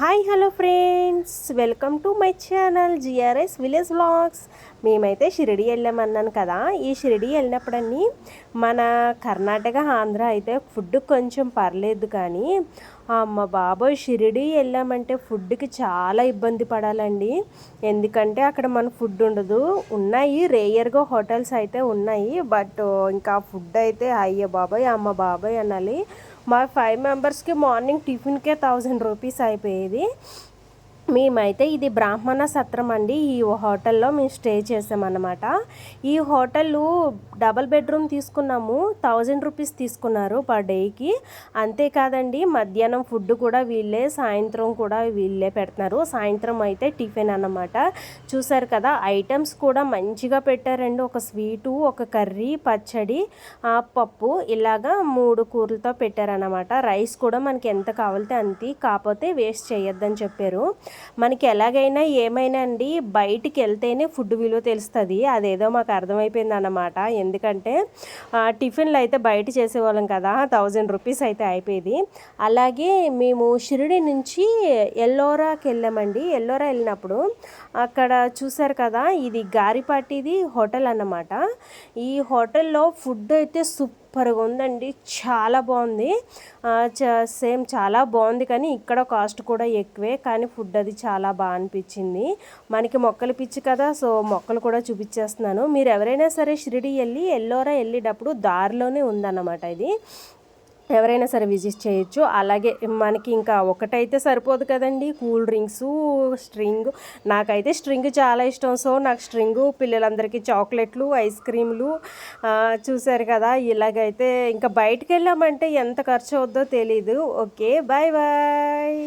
Hi hello friends welcome to my channel GRS village vlogs మేమైతే షిరిడి వెళ్ళామన్నాను కదా. ఈ షిరిడి వెళ్ళినప్పుడన్నీ మన కర్ణాటక ఆంధ్ర అయితే ఫుడ్ కొంచెం పర్లేదు కానీ అమ్మ బాబోయ్ షిరిడి వెళ్ళామంటే ఫుడ్కి చాలా ఇబ్బంది పడాలండి. ఎందుకంటే అక్కడ మన ఫుడ్ ఉండదు. ఉన్నాయి రేయర్గా హోటల్స్ అయితే ఉన్నాయి బట్ ఇంకా ఫుడ్ అయితే అయ్యో బాబాయ్ అమ్మ బాబాయ్ అనాలి. మా ఫైవ్ మెంబర్స్కి మార్నింగ్ టిఫిన్కే థౌజండ్ రూపీస్ అయిపోయేది. మేమైతే ఇది బ్రాహ్మణ సత్రం అండి. ఈ హోటల్లో మేము స్టే చేసామన్నమాట. ఈ హోటల్ డబల్ బెడ్రూమ్ తీసుకున్నాము. థౌజండ్ రూపీస్ తీసుకున్నారు పర్ డేకి. అంతేకాదండి మధ్యాహ్నం ఫుడ్ కూడా వీళ్ళే సాయంత్రం కూడా వీళ్ళే పెడుతున్నారు. సాయంత్రం అయితే టిఫిన్ అన్నమాట. చూసారు కదా ఐటమ్స్ కూడా మంచిగా పెట్టారండి. ఒక స్వీటు ఒక కర్రీ పచ్చడి పప్పు ఇలాగా మూడు కూరలతో పెట్టారన్నమాట. రైస్ కూడా మనకి ఎంత కావాలితే అంతే కాకపోతే వేస్ట్ చేయొద్దని చెప్పారు. మనకి ఎలాగైనా ఏమైనా అండి బయటికి వెళ్తేనే ఫుడ్ విలువ తెలుస్తుంది. అదేదో మాకు అర్థమైపోయింది అన్నమాట ఎందుకంటే టిఫిన్లు అయితే బయట చేసేవాళ్ళం కదా థౌజండ్ రూపీస్ అయితే అయిపోయింది. అలాగే మేము షిరిడి నుంచి ఎల్లోరాకి వెళ్ళామండి. ఎల్లోరా వెళ్ళినప్పుడు అక్కడ చూసారు కదా ఇది గారిపాటిది హోటల్ అన్నమాట. ఈ హోటల్లో ఫుడ్ అయితే సూపర్ సూపర్గా ఉందండి. చాలా బాగుంది. సేమ్ చాలా బాగుంది కానీ ఇక్కడ కాస్ట్ కూడా ఎక్కువే కానీ ఫుడ్ అది చాలా బాగా అనిపించింది. మనకి మొక్కలు పిచ్చి కదా సో మొక్కలు కూడా చూపించేస్తున్నాను. మీరు ఎవరైనా సరే షిరిడి వెళ్ళి ఎల్లోరా వెళ్ళేటప్పుడు దారిలోనే ఉందన్నమాట ఇది. ఎవరైనా సరే విజిట్ చేయొచ్చు. అలాగే మనకి ఇంకా ఒకటైతే సరిపోదు కదండి. Cool drinks string. నాకైతే స్ట్రింగ్ చాలా ఇష్టం. సో నాకు స్ట్రింగు పిల్లలందరికీ చాక్లెట్లు ఐస్ క్రీమ్లు చూసారు కదా. ఇలాగైతే ఇంకా బయటకు వెళ్ళామంటే ఎంత ఖర్చు అవుద్దో తెలీదు. Okay bye bye.